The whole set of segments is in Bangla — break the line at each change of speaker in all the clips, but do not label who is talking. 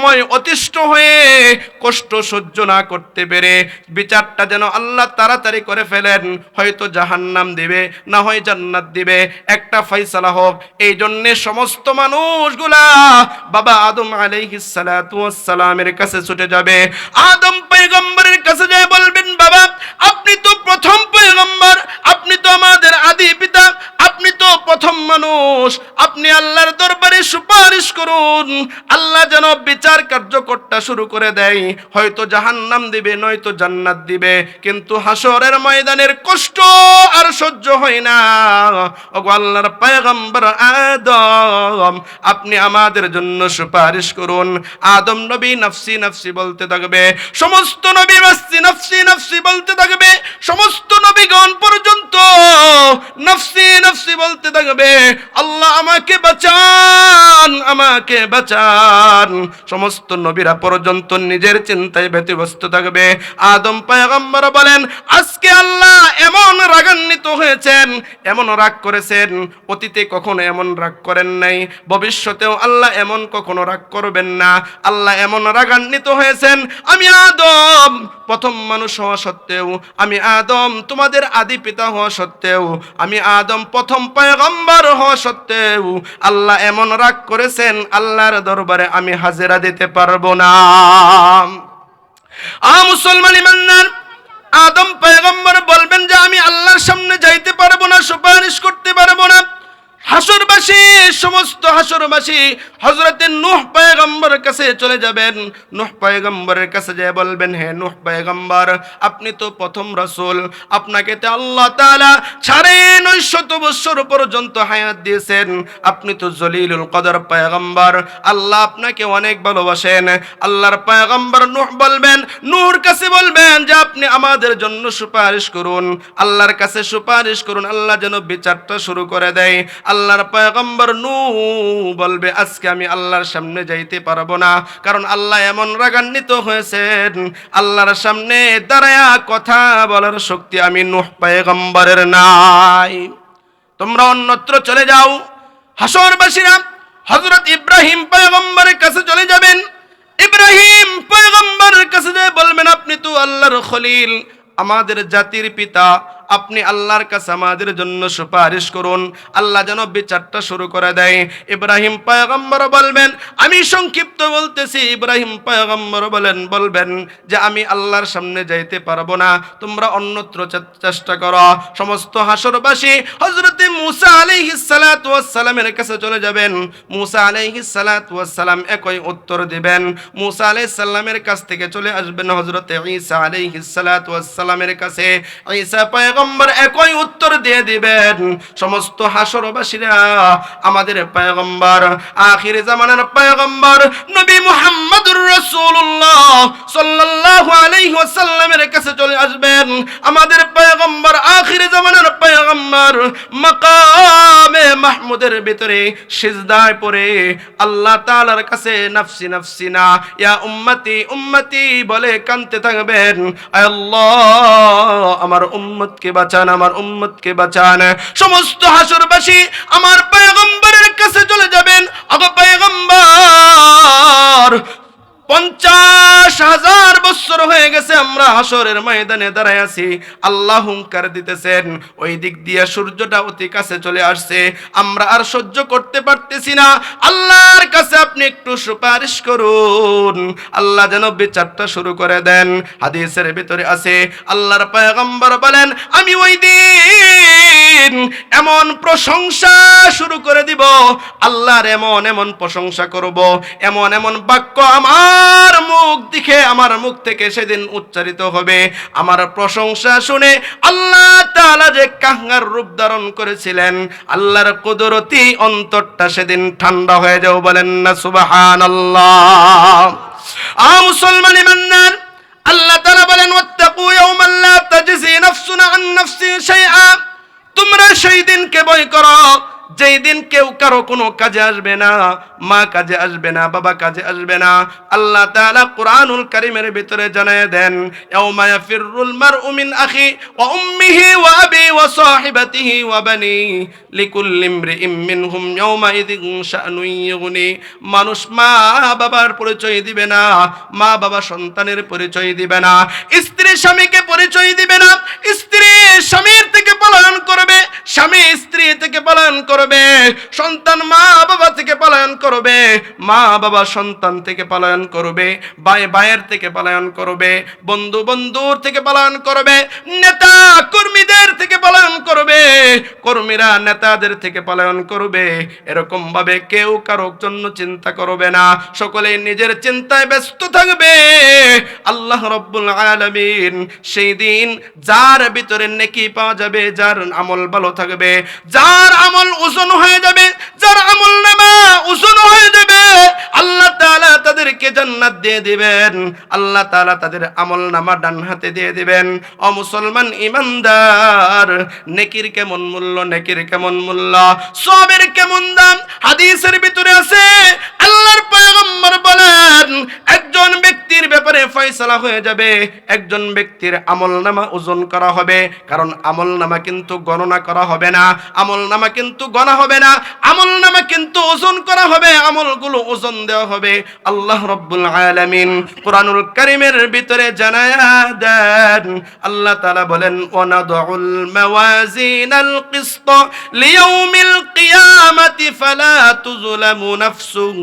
সময় অতিষ্ঠ হয়ে কষ্ট সহ্য না করতে পেরে বিচারটা যেন আল্লাহ তাড়াতাড়ি করে ফেলেন, হয়তো জাহান্নাম দিবে, না হয় জান্নাত দিবে। একটা ফয়সালা হোক। এই জন্যে সমস্ত মানুষগুলা বাবা আদম আলাইহিস সালাতু ওয়াস সালামের কাছে ছুটে যাবে। আদম পয়গম্বরের কাছে যায় বলবেন, বাবা, আপনি তো প্রথম পয়গম্বর, আপনি তো আমাদের আদি পিতা মানুষ, আপনি আল্লাহর দরবারে সুপারিশ করুন। আল্লাহ যেন বিচার কার্যকরটা শুরু করে দেয়। হয়তো জাহান্নাম দিবে, নয়তো জান্নাত দিবে। কিন্তু হাসরের ময়দানের কষ্ট আর সহ্য হয় না। ওগো আল্লাহর পয়গম্বর আদম, আপনি আমাদের জন্য সুপারিশ করুন। আদম নবী নফসি নফসি বলতে থাকবে। সমস্ত নবী নফসি নফসি নফসি বলতে থাকবে। সমস্ত নবীগণ পর্যন্ত নফসি নফসি বলতে থাকবে। আল্লাহ আমাকে বাঁচান আমাকে বাঁচান। সমস্ত নবীরা পর্যন্ত নিজের চিন্তায় ব্যতিব্যস্ত থাকবে। আদম পায়গম্বর বলেন, আজকে আল্লাহ এমন রাগান্বিত হয়েছেন এমন রাগ করেছেন, অতীতে কখনো এমন রাগ করেন নাই, ভবিষ্যতেও আল্লাহ এমন কখনো রাগ করবেন না, আল্লাহ এমন রাগান্বিত হয়েছেন, আমি আদম, প্রথম মানুষ হওয়া সত্ত্বেও, আমি আদম তোমাদের আদি পিতা হওয়া সত্ত্বেও, আমি আদম প্রথম পয়গম্বর হওয়া সত্ত্বেও, আল্লাহ এমন রাগ করেছেন, আল্লাহর দরবারে আমি হাজিরা দিতে পারব না। আ মুসলমান ইমানদার আদম পয়গম্বর বলবেন যে আমি আল্লাহর সামনে যাইতে পারব না সুপারিশ করতে পারব না। হাসরবাসী, সমস্ত হাসরবাসী হজরতে নুহ পয়গম্বরের কাছে চলে যাবেন। নুহ পায়গম্বরের কাছে যেয়ে বলবেন, হে নুহ পয়গম্বর, আপনি তো প্রথম রাসূল। আপনাকে তো আল্লাহ তাআলা সাড়ে নয়শত বছর পর্যন্ত হায়াত দিয়েছেন। আপনি তো জলিলুল কদর পয়গম্বর। আল্লাহ আপনাকে অনেক ভালোবাসেন। আল্লাহর পয়গম্বর নুহ বলবেন নূর কাছে বলবেন যে, আপনি আমাদের জন্য সুপারিশ করুন। আল্লাহর কাছে সুপারিশ করুন। আল্লাহ যেন বিচারটা শুরু করে দেয়। আল্লাহর পয়গম্বর নূ, বলবে, আজকে আমি আল্লাহর সামনে যাইতে পারব না। কারণ আল্লাহ এমন রাগান্বিত হয়েছেন, আল্লাহর সামনে দাঁড়ায়া কথা বলার শক্তি আমি নুহ পয়গম্বরের নাই। তোমরা অন্যত্র চলে যাও। হাসরবাসীরা হজরত ইব্রাহিম পয়গম্বরের কাছে চলে যাবেন। ইব্রাহিম পয়গম্বরের কাছে বলবেন, আপনি তো আল্লাহর খলিল, আমাদের জাতির পিতা আপনি আল্লাহর কাছে আমাদের জন্য সুপারিশ করুন। আল্লাহ যেন বিচারটা শুরু করে দেয়। ইব্রাহিম পয়গম্বর বলবেন, আমি সংক্ষিপ্ত বলতেছি, ইব্রাহিম পয়গম্বর বলেন, বলবেন যে আমি আল্লাহর সামনে যাইতে পারব না, তোমরা অন্যত্র চেষ্টা করো। সমস্ত হাসরবাসী হজরতে মুসা আলাইহিস সালাতু ওয়াস সালামের কাছে চলে যাবেন। মুসা আলাইহিস সালাতু ওয়াস সালাম একই উত্তর দিবেন। মুসা আলাইহিস সালামের কাছ থেকে চলে আসবেন হজরতে ঈসা আলাইহিস সালাতু ওয়াস সালামের কাছে। ঈসা একই উত্তর দিয়ে দিবেন। সমস্ত হাসরবাসীরা, আমাদের পয়গম্বর, আখির জামানার পয়গম্বর, নবী মুহাম্মদুর রাসূলুল্লাহ সাল্লাল্লাহু আলাইহি ওয়াসাল্লামের কাছে চলে আসবেন। আমাদের পয়গম্বর, আখির জামানার পয়গম্বর, মাকামে মাহমুদের ভিতরে সিজদায় পড়ে আল্লাহ তাআলার কাছে নাফসি নফসি না, ইয়া উম্মতি উম্মতি বলে কানতে থাকবেন। আয় আল্লাহ, আমার উম্মতকে বাঁচান আমার উম্মতকে বাঁচান। সমস্ত হাসুরবাসী আমার পয়গম্বরের কাছে চলে যাবেন। আমরা হাসরের ময়দানে দাঁড়ায় আছি, আল্লাহ হুঙ্কার দিতেছেন, ওই দিক দিয়ে সূর্যটা অতি কাছে চলে আসছে, আমরা আর সহ্য করতে পারতেছি না, আল্লাহর কাছে আপনি একটু সুপারিশ করুন, আল্লাহ যেন বিচারটা শুরু করে দেন, হাদিসের ভিতরে আছে, আল্লাহর পয়গম্বর বলেন, আমি ওই দিন এমন প্রশংসা শুরু করে দিব, আল্লাহর এমন এমন প্রশংসা করব, এমন এমন বাক্য আমার মুখ দিকে, আমার মুখ থেকে সেদিন উচ্চারিত হবে। আমার প্রশংসা শুনে আল্লাহ তাআলা যে কাঙ্গার রূপ ধারণ করেছিলেন, আল্লাহর কুদরতি অন্তরটা সেদিন ঠান্ডা হয়ে যাও বলেন না, সুবহানাল্লাহ। আ মুসলমান ইমানদার, আল্লাহ তাআলা বলেন, ওয়াত্তাকু ইয়াওমান লা তাজজি নাফসুন আন নাফসিন শাইআ। তোমরা সেই দিনকে ভয় করো। যেই দিন কেউ কারও কোনো কাজে আসবে না, মা কাজে আসবে না, বাবা কাজে আসবে না, আল্লাহ তাআলা কোরআনুল কারীমের ভিতরে জানায় দেন, ইয়াউমা ইয়াফিরুল মারউ মিন আখি ওয়া উম্মিহি ওয়া আবি ওয়া সাহিবাতিহি ওয়া বানি লিকুল্লি ইমরিইম মিনহুম ইয়াউমা ইযিন শাআনুন ইউগনি। মানুষ মা বাবার পরিচয় দিবে না, মা বাবা সন্তানের পরিচয় দিবে না, স্ত্রী স্বামীকে পরিচয় দিবে না, স্ত্রী স্বামীর থেকে পলায়ন করবে, স্বামী স্ত্রী থেকে পলায়ন করবে সন্তান মা বাবা থেকে পলায়ন করবে মা বাবা সন্তান থেকে পলায়ন করবে ভাই ভাইয়ের থেকে পলায়ন করবে, বন্ধু বন্ধুর থেকে পলায়ন করবে, নেতা কর্মীদের থেকে পলায়ন করবে, কর্মীরা নেতাদের থেকে পলায়ন করবে। এরকম ভাবে কেউ কারোর জন্য চিন্তা করবে না, সকলে নিজের চিন্তায় ব্যস্ত থাকবে। আল্লাহ রব্বুল আলামিন সেই দিন যার ভিতরে নেকি পাওয়া যাবে, যার আমল ভালো থাকবে, যার আমল ওজন হয়ে যাবে, যার আমল নামা ওজন হয়ে যাবে, আল্লাহ তাআলা তাদেরকে জান্নাত দিয়ে দিবেন। আল্লাহ তাআলা তাদের আমল নামা ডান হাতে দিয়ে দিবেন। ও মুসলমান ইমানদার নেকির কেমন মূল্য, নেকির কেমন মূল্য? সবের কেমন দাম? হাদিসের ভিতরে আছে, আল্লাহর পয়গম্বর বলেন, একজন ব্যক্তির ব্যাপারে ফয়সালা হয়ে যাবে, একজন ব্যক্তির আমল নামা ওজন করা হবে, কারণ আমল নামা কিন্তু গণনা করা হবে না। আমল নামা কিন্তু গণা হবে না। আমল নামা কিন্তু ওজন করা হবে, আমলগুলো ওজন দেওয়া হবে। আল্লাহ রব্বুল আলামিন কোরআনুল কারীমের ভিতরে দেন। আল্লাহ তাআলা বলেন মাওয়াজিনাল কিসত লিয়াউমিল কিয়ামাতি ফালা নাফসুন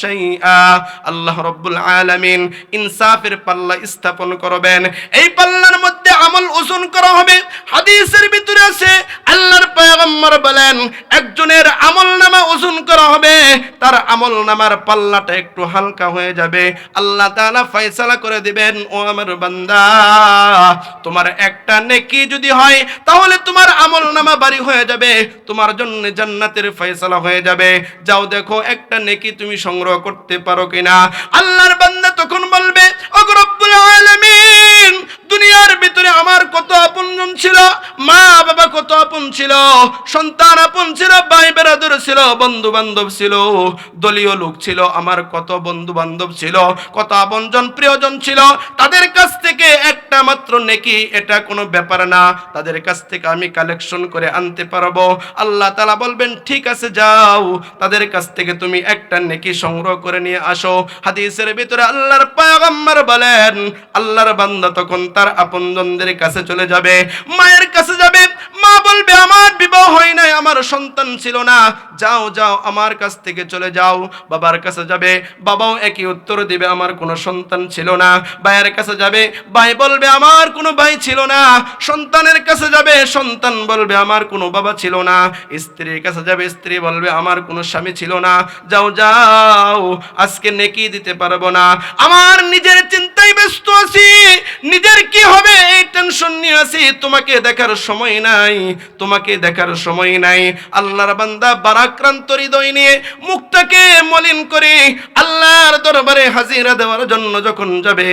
শাইআ। আল্লাহ রব্বুল আলামিন ইনসাফের পাল্লা স্থাপন করবেন। এই পাল্লার মধ্যে আমল ওজন করা হবে। হাদিসের ভিতরে আছে, আল্লাহর পয়গম্বর বলেন, একজনের আমল নামা ওজন করা হবে, তার আমল নামার পাল্লাটা একটু হালকা হয়ে যাবে। আল্লাহ তাআলা ফয়সালা করে দিবেন, ও আমার বান্দা, তোমার একটা নেকি যদি হয়, তাহলে তোমার আমল নামা বাড়ি হয়ে যাবে, তোমার জন্য জান্নাতের ফয়সালা হয়ে যাবে। যাও দেখো, একটা নেকি তুমি সংগ্রহ করতে পারো কিনা। আল্লাহর বান্দা তখন বলবে, ওগো ছিল, সন্তান আপন ছিল, ভাই বেরাদর ছিল বন্ধু বান্ধব ছিল, দলীয় লোক ছিল, আমার কত বন্ধু বান্ধব ছিল, কত আপনজন প্রিয়জন ছিল, তাদের কাছ থেকে একটা মাত্র নেকি, এটা কোনো ব্যাপার না, তাদের কাছ থেকে আমি কালেকশন করে আনতে পারব। আল্লাহ তালা বলবেন, ঠিক আছে, যাও, তাদের কাছ থেকে তুমি একটা নেকি সংগ্রহ করে নিয়ে আসো। হাদিসের ভিতরে আল্লাহর পয়গম্বর বলেন, আল্লাহর বান্দা তখন তার আপনজনদের কাছে চলে যাবে, মায়ের কাছে যাবে বলবে, আমার বিবাহ হয় নাই, আমার সন্তান ছিল না। যাও যাও, আমার কাছ থেকে চলে যাও। বাবার কাছে যাবে, বাবাও একই উত্তর দিবে, আমার কোনো সন্তান ছিল না। ভাইয়ের কাছে যাবে, ভাই বলবে, আমার কোনো ভাই ছিল না। সন্তানের কাছে যাবে, সন্তান বলবে, আমার কোনো বাবা ছিল না। স্ত্রীর কাছে যাবে, স্ত্রী বলবে, আমার কোনো স্বামী ছিল না। যাও যাও, আজকে নেকি দিতে পারব না। আমার নিজের চিন্তায় ব্যস্ত আছি, নিজের কি হবে এই টেনশন নিয়ে আছি, তোমাকে দেখার সময় নাই। তোমাকে দেখার সময় নাই। আল্লাহর বান্দা বারাক্রান্ত হৃদয় নিয়ে মুখটাকে মলিন করে আল্লাহর দরবারে হাজিরা দেওয়ার জন্য যখন যাবে,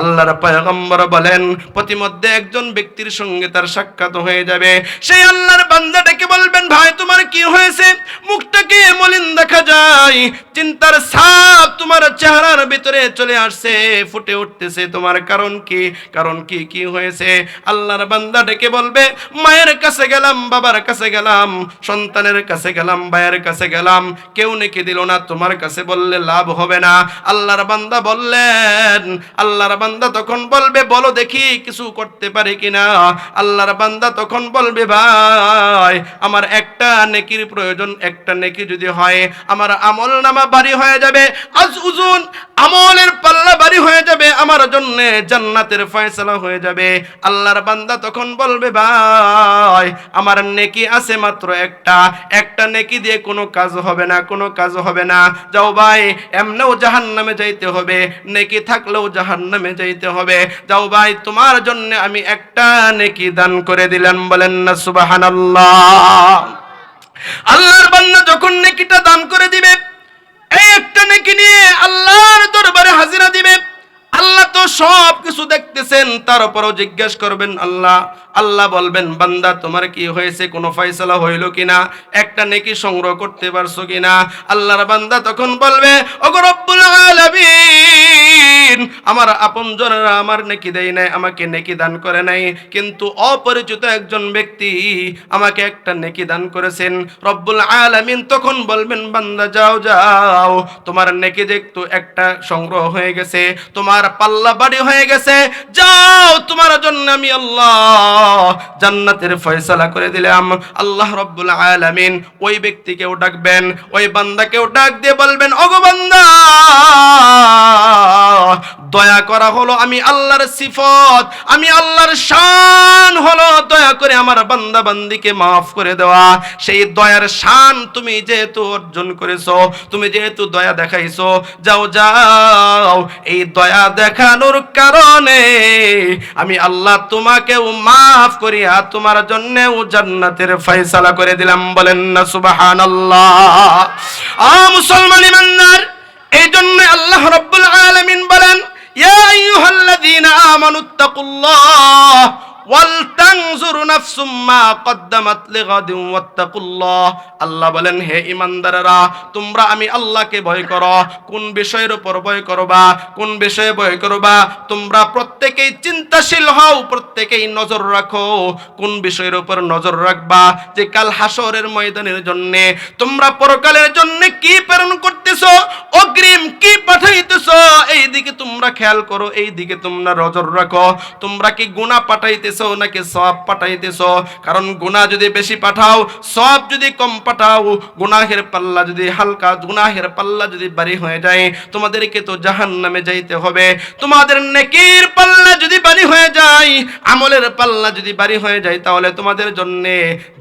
আল্লাহর পয়গম্বর বলেন, প্রতিমধ্যে একজন ব্যক্তির সঙ্গে তার সাক্ষাৎ হয়ে যাবে। সেই আল্লাহর বান্দাটাকে বলবেন, ভাই, তোমার কি হয়েছে? মুখটাকে মলিন দেখা যায়। চিন্তার ছাপ তোমার চেহারার ভিতরে চলে আসছে, ফুটে উঠতেছে। তোমার কারণ কি? কারণ কি কি হয়েছে? আল্লাহর বান্দা ডেকে বলবে, মায়ের কাছে গেলাম, বাবার কাছে গেলাম, সন্তানের কাছে গেলাম, ভাইয়ের কাছে গেলাম। কেউ নাকি দিল না, তোমার কাছে বললে লাভ হবে না। আল্লাহর বান্দা বললেন, আল্লাহর বান্দা তখন বলবে, বলো দেখি কিছু করতে পারে কিনা? আল্লাহর বান্দা তখন বলবে, ভাই, আমার একটা নেকির প্রয়োজন, একটা নেকি যদি হয়, আমার আমল নামা বাড়ি হয়ে যাবে, আজ উজুন আমলের পাল্লা বাড়ি হয়ে যাবে, আমার জন্য জান্নাতের ফয়সালা হয়ে যাবে। আল্লাহর বান্দা তখন বলবে, ভাই আমার নেকি আছে মাত্র একটা। একটা নেকি দিয়ে কোনো কাজ হবে না, কোনো কাজ হবে না। যাও ভাই, এমনেও জাহান নামে যাইতে হবে। নেকি থাকলেও জাহান নামে যাইতে হবে। যাও ভাই, তোমার জন্য আমি একটা নেকি দান করে দিলাম। বলেন না, সুবহানাল্লাহ। আল্লাহর বান্দা যখন নেকিটা দান করে দিবে, এই একটা নেকি নিয়ে আল্লাহর দরবারে হাজিরা দিবে আল্লাহ তো সব কিছু দেখতেছেন তার তারপরও জিজ্ঞেস করবেন, আল্লাহ আল্লাহ বলবেন, বান্দা, তোমার কি হয়েছে? কোনো ফয়সালা হইল কিনা? একটা নেকি সংগ্রহ করতে পারছ কিনা? আল্লাহর বান্দা তখন বলবে, ওগো রব্বুল আলামিন আমার আপনজনেরা আমার নেকি দেয় নাই, আমাকে নেকি দান করে নাই। কিন্তু অপরিচিত একজন ব্যক্তি আমাকে একটা নেকি দান করেছেন। রব্বুল আলামিন তখন বলবেন, বান্দা, যাও যাও। তোমার নেকি দেখতো একটা সংগ্রহ হয়ে গেছে, তোমার পাল্লা বাড়ি হয়ে গেছে। যাও, তোমার জন্য আমি আল্লাহ জান্নাতের ফয়সালা করে দিলাম। আল্লাহ রব্বুল আলামিন ওই ব্যক্তিকেও ডাকবেন, ওই বান্দাকেও ডাক দিয়ে বলবেন, ওগো বান্দা! দয়া করা হলো আমি আল্লাহর সিফত, আমি আল্লাহর শান হলো দয়া করে আমার বান্দা বান্দিকে মাফ করে দেওয়া। সেই দয়ার শান তুমি যেহেতু অর্জন করেছ, তুমি যেহেতু দয়া দেখাইছো, যাও যাও, এই দয়া দেখানোর কারণে আমি আল্লাহ তোমাকেও মাফ করিয়া তোমার জন্যেও জান্নাতের ফয়সালা করে দিলাম। বলেন না, সুবহানাল্লাহ। আ মুসলমান ইমানদার এই জন্য আল্লাহ ইয়া আইয়ুহাল্লাযীনা আল্লাহ বলেন, হে ইমানদারেরা তোমরা আমি আল্লাহকে ভয় করো। কোন বিষয়ের উপর ভয় করবা? কোন বিষয়ে ভয় করবা? তোমরা প্রত্যেকেই চিন্তাশীল হও, প্রত্যেকেই নজর রাখো। কোন বিষয়ের উপর নজর রাখবা? যে কাল হাসরের ময়দানের জন্য। তোমরা পরকালের জন্য কি প্রেরণ করতেছো অগ্রিম কি পাঠাইতেছো? তোমরা খেয়াল করো তোমরা নজর রাখো। তোমরা কি পাঠাইতেছো নাকি সব পাঠাইতেছো? কারণ গুনাহ যদি বেশি পাঠাও সব যদি কম পাঠাও পাল্লা যদি হালকা পাল্লা যদি বাড়ি হয়ে যায়, তোমাদেরকে তো জাহান্নামে যাইতে হবে। তোমাদের নেকির পাল্লা যদি বাড়ি হয়ে যায়, আমলের পাল্লা যদি বাড়ি হয়ে যায়, তাহলে তোমাদের জন্য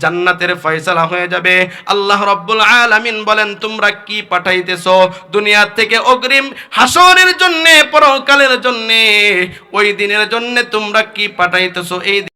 জান্নাতের ফয়সালা হয়ে যাবে। আল্লাহ রব্বুল আলামিন বলেন, তোমরা কি পাঠাইতেছো? দুনিয়া থেকে অগ্রিম হাসরের জন্য পরকালের জন্যে ওই দিনের জন্য তোমরা কি পাঠাইতেছো? এই